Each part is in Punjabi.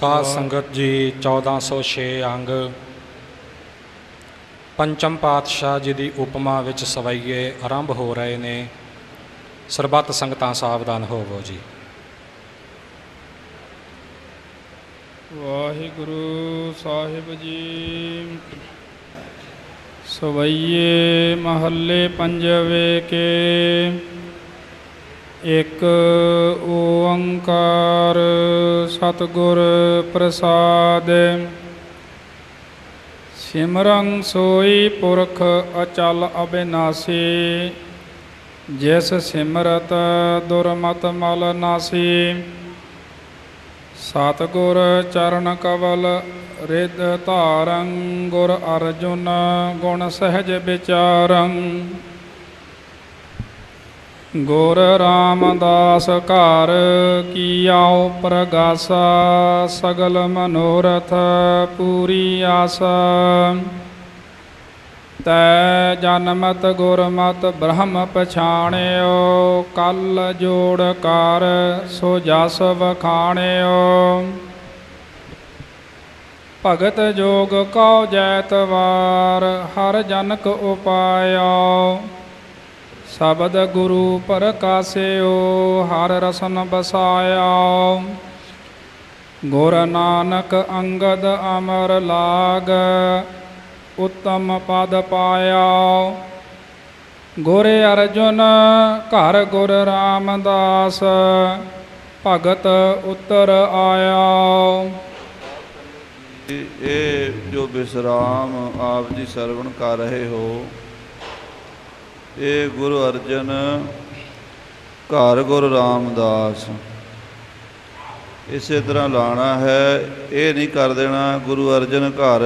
ਸਾਧ ਸੰਗਤ ਜੀ 1406 ਅੰਗ। ਪੰਚਮ ਪਾਤਸ਼ਾਹ ਜੀ ਦੀ ਉਪਮਾ ਵਿੱਚ ਸਵਈਏ ਆਰੰਭ ਹੋ ਰਹੇ ਨੇ। ਸਰਬੱਤ ਸੰਗਤਾਂ ਸਾਵਧਾਨ ਹੋਵੋ ਜੀ। ਵਾਹਿਗੁਰੂ ਸਾਹਿਬ ਜੀ। ਸਵਈਏ ਮਹੱਲੇ ਪੰਜਵੇ ਕੇ। ਇਕ ਓੰਕਾਰ ਸਤਿਗੁਰ ਪ੍ਰਸਾਦ। ਸਿਮਰਨ ਸੋਈ ਪੁਰਖ ਅਚਲ ਅਬਿਨਾਸੀ, ਜਿਸ ਸਿਮਰਤ ਦੁਰਮਤ ਮਲ ਨਾਸੀ। ਸਤਿਗੁਰ ਚਰਨ ਕਵਲ ਰਿਦ ਧਾਰੰ ਗੁਰ ਅਰਜੁਨ, ਗੁਣ ਸਹਿਜ ਵਿਚਾਰੰ ਗੁਰ ਰਾਮਦਾਸ ਘਰ ਕੀਆਉ ਪ੍ਰਗਾਸਾ, ਸਗਲ ਮਨੋਰਥ ਪੂਰੀ ਆਸਾ। ਤੈ ਜਨਮਤ ਗੁਰਮਤ ਬ੍ਰਹਮ ਪਛਾਣਿਓ, ਕਲ ਜੋੜ ਕਰ ਸੋ ਜਸ ਵਖਾਣਿਓ। ਭਗਤ ਜੋਗ ਕਉ ਜੈਤਵਾਰ ਹਰ ਜਨਕ ਉਪਾਇਓ। ਸ਼ਬਦ ਗੁਰੂ ਪ੍ਰਕਾਸਿਓ, ਹਰ ਰਸਨ ਬਸਾਇਓ ਗੁਰ ਨਾਨਕ ਅੰਗਦ ਅਮਰ ਲਾਗ, ਉਤਮ ਪਦ ਪਾਇਆ। ਗੁਰ ਅਰਜੁਨ, ਘਰ ਗੁਰ ਰਾਮਦਾਸ, ਭਗਤ ਉਤਰ ਆਇਆ। ਇਹ ਜੋ ਵਿਸਰਾਮ ਆਪ ਜੀ ਸਰਵਣ ਕਰ ਰਹੇ ਹੋ ਇਹ ਗੁਰੂ ਅਰਜਨ, ਘਰ ਗੁਰੂ ਰਾਮਦਾਸ। ਇਸੇ ਤਰ੍ਹਾਂ ਲਾਣਾ ਹੈ, ਇਹ ਨਹੀਂ ਕਰ ਦੇਣਾ, ਗੁਰੂ ਅਰਜਨ ਘਰ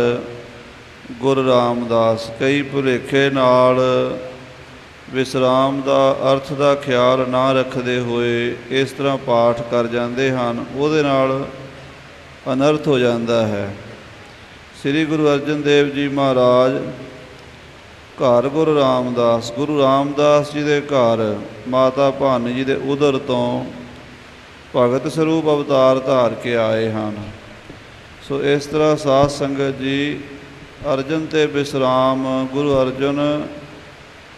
ਗੁਰੂ ਰਾਮਦਾਸ। ਕਈ ਭੁਲੇਖੇ ਨਾਲ ਵਿਸਰਾਮ ਦਾ ਅਰਥ ਦਾ ਖਿਆਲ ਨਾ ਰੱਖਦੇ ਹੋਏ ਇਸ ਤਰ੍ਹਾਂ ਪਾਠ ਕਰ ਜਾਂਦੇ ਹਨ, ਉਹਦੇ ਨਾਲ ਅਨਰਥ ਹੋ ਜਾਂਦਾ ਹੈ। ਸ੍ਰੀ ਗੁਰੂ ਅਰਜਨ ਦੇਵ ਜੀ ਮਹਾਰਾਜ ਘਰ ਗੁਰੂ ਰਾਮਦਾਸ ਗੁਰੂ ਰਾਮਦਾਸ ਜੀ ਦੇ ਘਰ, ਮਾਤਾ ਭਾਨੀ ਜੀ ਦੇ ਉਦਰ ਤੋਂ ਭਗਤ ਸਰੂਪ ਅਵਤਾਰ ਧਾਰ ਕੇ ਆਏ ਹਨ। ਸੋ ਇਸ ਤਰ੍ਹਾਂ ਸਾਧ ਸੰਗਤ ਜੀ ਅਰਜਨ ਤੇ ਵਿਸਰਾਮ ਗੁਰੂ ਅਰਜਨ,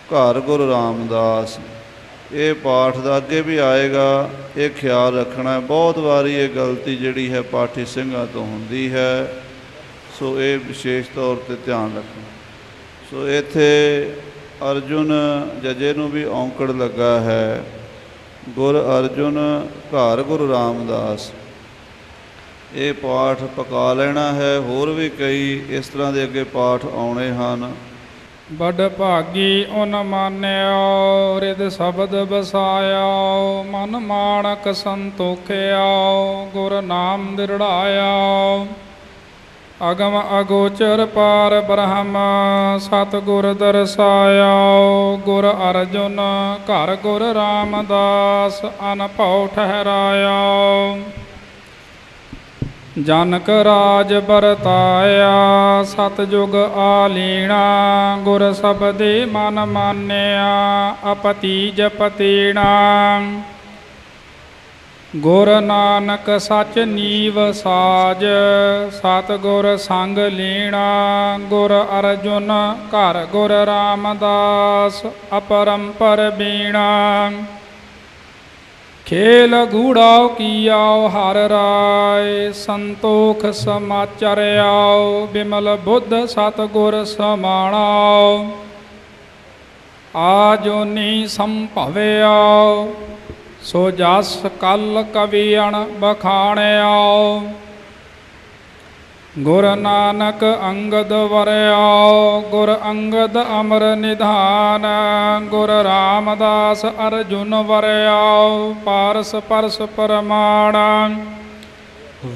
ਘਰ ਗੁਰੂ ਰਾਮਦਾਸ। ਇਹ ਪਾਠ ਦਾ ਅੱਗੇ ਵੀ ਆਏਗਾ, ਇਹ ਖਿਆਲ ਰੱਖਣਾ। ਬਹੁਤ ਵਾਰੀ ਇਹ ਗਲਤੀ ਜਿਹੜੀ ਹੈ ਪਾਠੀ ਸਿੰਘਾਂ ਤੋਂ ਹੁੰਦੀ ਹੈ, ਸੋ ਇਹ ਵਿਸ਼ੇਸ਼ ਤੌਰ ਤੇ ਧਿਆਨ ਰੱਖਣਾ। ਸੋ ਇੱਥੇ ਅਰਜੁਨ ਜਜੇ ਨੂੰ ਵੀ ਔਂਕੜ ਲੱਗਾ ਹੈ। ਗੁਰ ਅਰਜੁਨ, ਘਰ ਗੁਰੂ ਰਾਮਦਾਸ। ਇਹ ਪਾਠ ਪਕਾ ਲੈਣਾ ਹੈ, ਹੋਰ ਵੀ ਕਈ ਇਸ ਤਰ੍ਹਾਂ ਦੇ ਅੱਗੇ ਪਾਠ ਆਉਣੇ ਹਨ। ਬੜ ਭਾਗੀ ਉਨ ਮਾਨਿਓ ਰਿਦ ਸ਼ਬਦ ਬਸਾਇਓ ਮਨ ਮਾਣਕ ਸੰਤੋਖਿਓ ਗੁਰ ਨਾਮ ਦਿਰੜਾਇਓ ਅਗਮ ਅਗੋਚਰ ਪਾਰ ਬ੍ਰਹਮ ਸਤ ਗੁਰ ਦਰਸਾਇਓ। ਗੁਰ ਅਰਜੁਨ, ਘਰ ਗੁਰ ਰਾਮਦਾਸ, ਅਨਭਉ ਠਹਿਰਾਇਓ। ਜਨਕ ਰਾਜ ਬਰਤਾਇਆ ਸਤਜੁਗ ਆਲੀਣਾ। ਗੁਰ ਸਬਦੇ ਮਨ ਮਾਨਿਆ, ਅਪਤੀ ਜਪਤੀਣਾ। ਗੁਰ ਨਾਨਕ ਸੱਚ ਨੀਵ ਸਾਜ, ਸਤਗੁਰ ਸੰਗ ਲੀਣਾ, ਗੁਰ ਅਰਜੁਨ ਘਰ ਗੁਰ ਰਾਮਦਾਸ, ਅਪਰੰਪਰ ਬੀਣਾ। ਖੇਲ ਗੂੜਾਓ ਕੀਆਓ ਹਰ ਰਾਏ, ਸੰਤੋਖ ਸਮਾਚਰਿਆਓ, ਬਿਮਲ ਬੁੱਧ ਸਤਗੁਰ ਸਮਾਣਾਓ। ਆਜੋਨੀ ਸੰਭਵਿਆਓ ਸੋ ਜਸ ਕਲ ਕਵੀ ਅਣ ਬਖਾਣਿਆਓ ਗੁਰ ਨਾਨਕ ਅੰਗਦ ਵਰਿਆਓ ਗੁਰ ਅੰਗਦ ਅਮਰ ਨਿਧਾਨ, ਗੁਰ ਰਾਮਦਾਸ ਅਰਜੁਨ ਵਰਿਆਓ ਪਾਰਸ ਪਰਸ ਪਰਮਾਣ।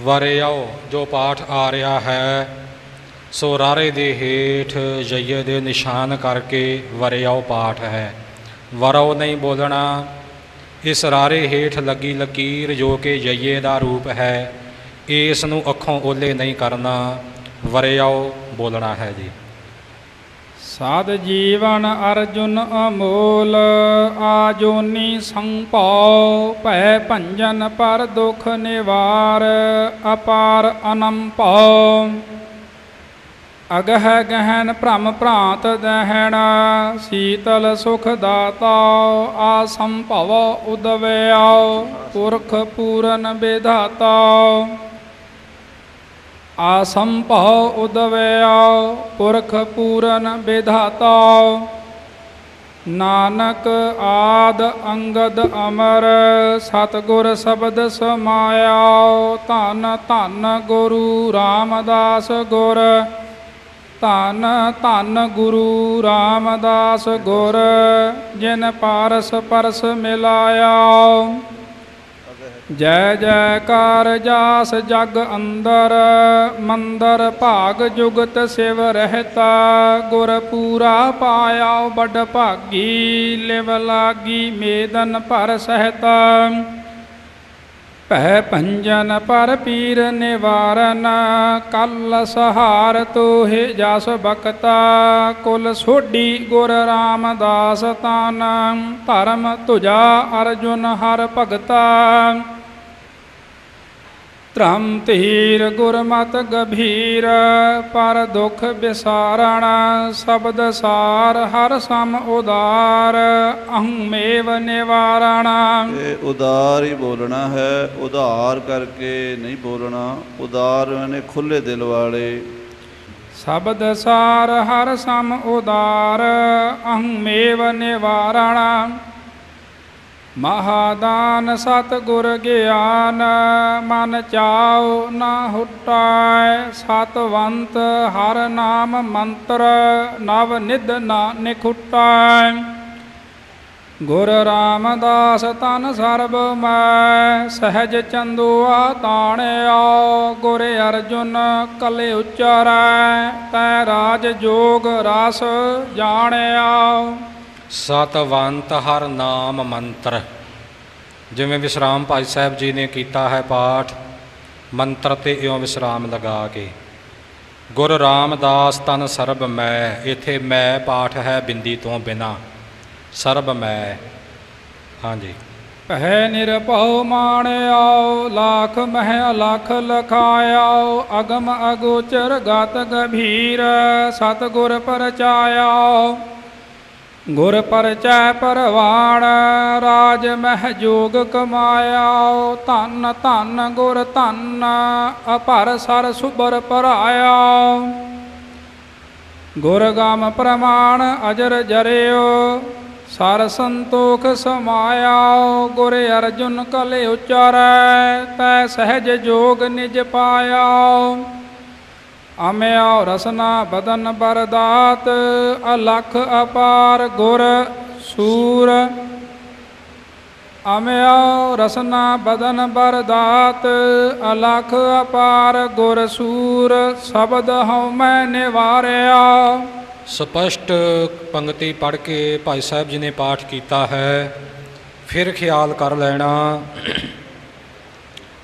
ਵਰਿਆਓ ਜੋ ਪਾਠ ਆ ਰਿਹਾ ਹੈ, ਸੋ ਰਾਰੇ ਦੇ ਹੇਠ ਜਈਏ ਦੇ ਨਿਸ਼ਾਨ ਕਰਕੇ ਵਰਿਆਓ ਪਾਠ ਹੈ। ਵਰੋ ਨਹੀਂ ਬੋਲਣਾ ਇਸ ਰਾਰੇ ਹੇਠ ਲੱਗੀ ਲਕੀਰ ਜੋ ਕਿ ਜਈਏ ਦਾ ਰੂਪ ਹੈ, ਇਸ ਨੂੰ ਅੱਖੋਂ ਓਲੇ ਨਹੀਂ ਕਰਨਾ ਵਰਿਆਓ ਬੋਲਣਾ ਹੈ ਜੀ। ਸਾਧ ਜੀਵਨ ਅਰਜੁਨ ਅਮੋਲ, ਆਜੋਨੀ ਸੰਭਾਉ, ਭੈ ਭੰਜਨ ਪਰ ਦੁਖ ਨਿਵਾਰ, ਅਪਾਰ ਅਨੰਭਉ। ਅਗਹ ਗਹਿਨ ਭ੍ਰਮ ਭ੍ਰਾਂਤ ਦਹਿਣ, ਸੀਤਲ ਸੁਖ ਦਾਤਾ ਆਸੰਭਵ ਉਦਵਿਆਉ ਪੁਰਖ ਪੂਰਨ ਵਿਧਾਤਾ। ਆਸੰਭਉ ਉਦਵਿਆਉ ਪੁਰਖ ਪੂਰਨ ਵਿਧਾਤਾ। ਨਾਨਕ ਆਦ ਅੰਗਦ ਅਮਰ, ਸਤਿਗੁਰ ਸ਼ਬਦ ਸਮਾਇਆ। ਧਨ ਧਨ ਗੁਰੂ ਰਾਮਦਾਸ ਗੁਰ ਧੰਨ ਧੰਨ ਗੁਰੂ ਰਾਮਦਾਸ ਗੁਰ, ਜਿਨ ਪਾਰਸ ਪਰਸ ਮਿਲਾਇਆ। ਜੈ ਜੈਕਾਰ ਜਾਸ ਜਗ ਅੰਦਰ, ਮੰਦਰ ਭਾਗ ਜੁਗਤ ਸਿਵ ਰਹਿਤਾ। ਗੁਰ ਪੂਰਾ ਪਾਇਆ ਬੜ ਭਾਗੀ, ਲਿਵ ਲਾਗੀ ਮੇਦਨ ਪਰ ਸਹਿਤਾ। ਭੈ ਭੰਜਨ ਪਰ ਪੀਰ ਨਿਵਾਰਨ, ਕਲ ਸਹਾਰ ਤੋਹਿ ਜਸ ਬਖਤਾ, ਕੁਲ ਸੋਢੀ ਗੁਰ ਰਾਮਦਾਸ ਤਨ, ਧਰਮ ਤੁਜਾ ਅਰਜੁਨ ਹਰ ਭਗਤਾ। ਧਰਮ ਧੀਰ ਗੁਰਮਤਿ ਗਭੀਰ ਪਰ ਦੁਖ ਵਿਸਾਰਣ ਸ਼ਬਦ ਸਾਰ ਹਰ ਸਮ ਉਦਾਰ ਅਹੰਮੇਵ ਨਿਵਾਰਣ। ਇਹ ਉਦਾਰ ਹੀ ਬੋਲਣਾ ਹੈ ਉਧਾਰ ਕਰਕੇ ਨਹੀਂ ਬੋਲਣਾ ਉਦਾਰ ਨੇ ਖੁੱਲੇ ਦਿਲ ਵਾਲੇ। ਸ਼ਬਦ ਸਾਰ ਹਰ ਸਮ ਉਦਾਰ ਅਹੰਮੇਵ ਨਿਵਾਰਣ। ਮਹਾਦਾਨ ਸਤ ਗੁਰ ਗਿਆਨ, ਮਨ ਚਾਉ ਨਾ ਹੁਟਾਇ ਸਤਵੰਤ ਹਰ ਨਾਮ ਮੰਤਰ, ਨਵ ਨਿਧ ਨਾ ਨਿਖੁਟਾਇ ਗੁਰ ਰਾਮਦਾਸ ਤਨ ਸਰਬ ਮੈਂ, ਸਹਿਜ ਚੰਦੁਆ ਤਾਣਿਆ ਗੁਰ ਅਰਜੁਨ ਕਲੇ ਉਚਾਰੈ, ਤੈ ਰਾਜ ਜੋਗ ਰਸ ਜਾਣਿਆ ਸਤਵੰਤ ਹਰ ਨਾਮ ਮੰਤਰ। ਜਿਵੇਂ ਵਿਸਰਾਮ ਭਾਈ ਸਾਹਿਬ ਜੀ ਨੇ ਕੀਤਾ ਹੈ ਪਾਠ, ਮੰਤਰ ਤੇ ਇਉਂ ਵਿਸਰਾਮ ਲਗਾ ਕੇ। ਗੁਰ ਰਾਮਦਾਸ ਤਨ ਸਰਬ ਮੈਂ, ਇਥੇ ਮੈਂ ਪਾਠ ਹੈ ਬਿੰਦੀ ਤੋਂ ਬਿਨਾ। ਸਰਬ ਮੈਂ। ਹਾਂਜੀ। ਪਹਿ ਨਿਰਭਉ ਮਾਣਿਆਉ ਲੱਖ ਮਹਿ ਲੱਖ ਲਖਾਇਆਉ ਅਗਮ ਅਗੋਚਰ ਗਤ ਗਭੀਰ, ਸਤਿਗੁਰ ਪਰਚਾਇਆ ਗੁਰ ਪਰਚੈ ਪਰਵਾਣ, ਰਾਜ ਮਹਿ ਜੋਗ ਕਮਾਇਆ ਧਨ ਧਨ ਗੁਰ ਧਨ, ਅਪਰ ਸਰ ਸੁਬਰ ਪਰਾਇਆ ਗੁਰ ਗਾਮ ਪ੍ਰਮਾਣ ਅਜਰ ਜਰਿਓ, ਸਰ ਸੰਤੋਖ ਸਮਾਇਆ ਗੁਰ ਅਰਜੁਨ ਕਲੇ ਉਚਾਰੈ, ਤੈ ਸਹਿਜ ਜੋਗ ਨਿਜ ਪਾਇਆ ਅਮਿਆ ਰਸਨਾ ਬਦਨ ਬਰਦਾਤ, ਅਲਖ ਅਪਾਰ ਗੁਰ ਸੂਰ। ਅਮਿਆ ਰਸਨਾ ਬਦਨ ਬਰਦਾਤ, ਅਲਖ ਅਪਾਰ ਗੁਰ ਸੂਰ। ਸ਼ਬਦ ਹਉ ਮੈਂ ਨਿਵਾਰਿਆ। ਸਪਸ਼ਟ ਪੰਕਤੀ ਪੜ੍ਹ ਕੇ ਭਾਈ ਸਾਹਿਬ ਜੀ ਨੇ ਪਾਠ ਕੀਤਾ ਹੈ। ਫਿਰ ਖਿਆਲ ਕਰ ਲੈਣਾ।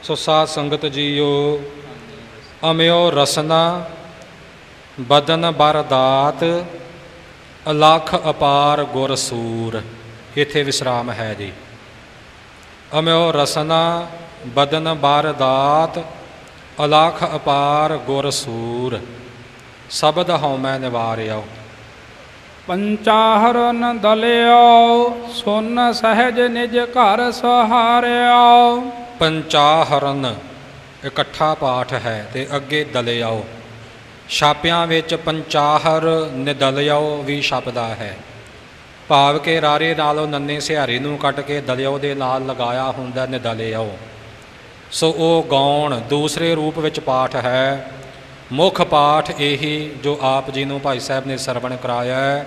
ਸੋ ਸਾਧ ਸੰਗਤ ਜੀਓ ਅਮਿਓ ਰਸਨਾ ਬਦਨ ਬਰਦਾਤ ਅਲਖ ਅਪਾਰ ਗੁਰ ਸੂਰ। ਇਥੇ ਵਿਸਰਾਮ ਹੈ ਜੀ। ਅਮਿਓ ਰਸਨਾ ਬਦਨ ਬਰਦਾਤ ਅਲਖ ਅਪਾਰ ਗੁਰ ਸੂਰ। ਸ਼ਬਦ ਹਉ ਮੈਂ ਨਿਵਾਰਿਓ। ਪੰਚਾਹਰਨ ਦਲਿਓ ਸੁਨ ਸਹਿਜ ਨਿਜ ਘਰ ਸਹਾਰਿਓ। ਪੰਚਾਹਰਨ ਇਕੱਠਾ ਪਾਠ ਹੈ ਤੇ ਅੱਗੇ ਦਲਿਆਓ ਛਾਪਿਆਂ ਵਿੱਚ ਪੰਚਾਹਰ ਨਿਦਲਿਆਓ ਵੀ ਸ਼ਬਦਾ ਹੈ। ਭਾਵ ਕੇ ਰਾਰੇ ਨਾਲੋਂ ਨੰਨੇ ਸਿਹਾਰੀ ਨੂੰ ਕੱਟ ਕੇ ਦਲਿਆਓ ਦੇ ਨਾਲ ਲਗਾਇਆ ਹੁੰਦਾ ਨਿਦਲਿਆਓ ਸੋ ਉਹ ਗਾਉਣ ਦੂਸਰੇ ਰੂਪ ਵਿੱਚ ਪਾਠ ਹੈ। ਮੁੱਖ ਪਾਠ ਇਹੀ ਜੋ ਆਪ ਜੀ ਨੂੰ ਭਾਈ ਸਾਹਿਬ ਨੇ ਸਰਵਣ ਕਰਾਇਆ ਹੈ,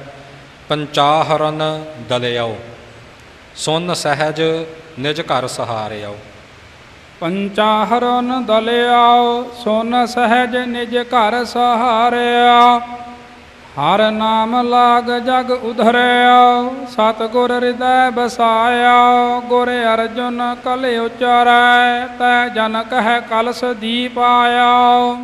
ਪੰਚਾਹਰਨ ਦਲਿਆਓ ਸੁਨ ਸਹਿਜ ਨਿਜ ਘਰ ਸਹਾਰਿਆਓ ਪੰਚਾਹਰਨ ਦਲਿਆਓ ਸੁਨ ਸਹਿਜ ਨਿਜ ਘਰ ਸਹਾਰਿਆ। ਹਰ ਨਾਮ ਲਾਗ ਜਗ ਉਧਰਿਆ, ਸਤਿਗੁਰ ਹਿਰਦੈ ਬਸਾਇਆ ਗੁਰ ਅਰਜੁਨ ਕਲ ਉਚਰੈ, ਤੈ ਜਨ ਕਹਿ ਕਲਸ ਦੀਪ ਆਇਆ।